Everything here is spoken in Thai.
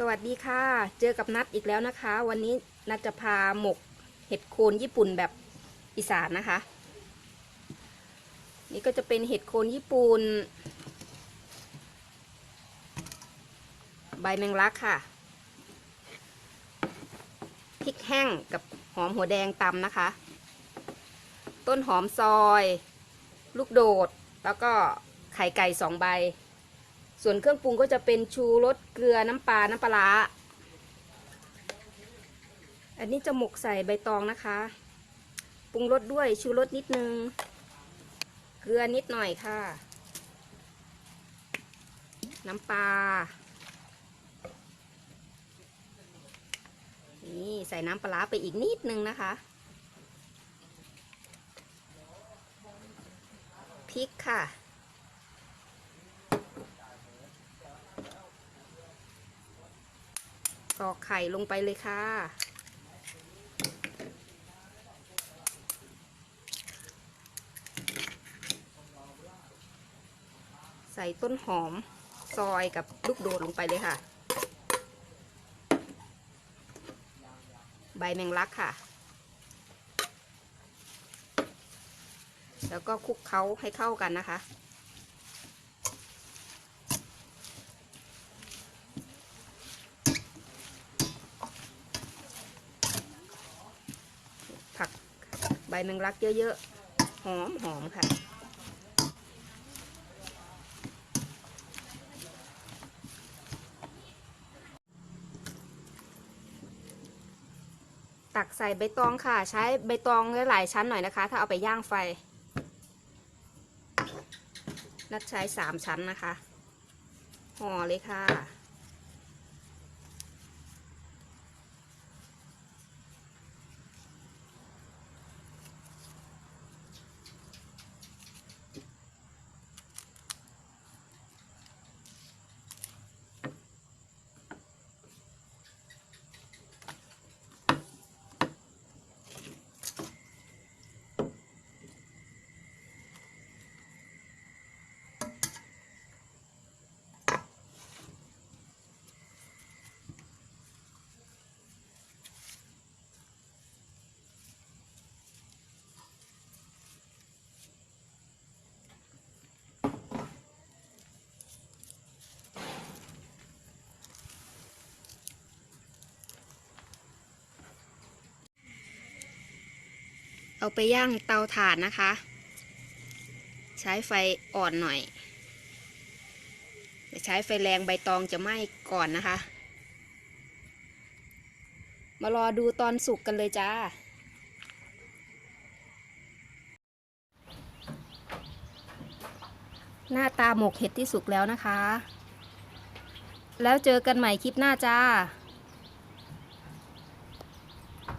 สวัสดีค่ะ เจอกับนัดอีกแล้วนะคะ วันนี้นัดจะพาหมกเห็ดโคนญี่ปุ่นแบบอีสานนะคะ นี่ก็จะเป็นเห็ดโคนญี่ปุ่น ใบแมงลักค่ะ พริกแห้งกับหอมหัวแดงตำนะคะ ต้นหอมซอย ลูกโดด แล้วก็ไข่ไก่สองใบ ส่วนเครื่องปรุงก็จะเป็นชูรสเกลือน้ำปลา น้ำปลา อันนี้จะหมกใส่ใบตองนะคะ ปรุงรสด้วยชูรสนิดนึง เกลือนิดหน่อยค่ะ น้ำปลา นี่ใส่น้ำปลาร้าไปอีกนิดนึงนะคะ พริกค่ะ ตอกไข่ลงไปเลยค่ะ ใส่ต้นหอมซอยกับลูกโดดลงไปเลยค่ะ ใบแมงลักค่ะ แล้วก็คลุกเคล้าให้เข้ากันนะคะ ผัก ใบแมงลักเยอะๆ หอมหอมค่ะ ตักใส่ใบตองค่ะ ใช้ใบตองหลายๆชั้นหน่อยนะคะ ถ้าเอาไปย่างไฟ นัดใช้สามชั้นนะคะ ห่อเลยค่ะ เอาไปย่างเตาถ่านนะคะ ใช้ไฟอ่อนหน่อยอย่ใช้ไฟแรงใบตองจะไหม้ก่อนนะคะ มารอดูตอนสุกกันเลยจ้า หน้าตาหมกเห็ดที่สุกแล้วนะคะ แล้วเจอกันใหม่คลิปหน้าจ้า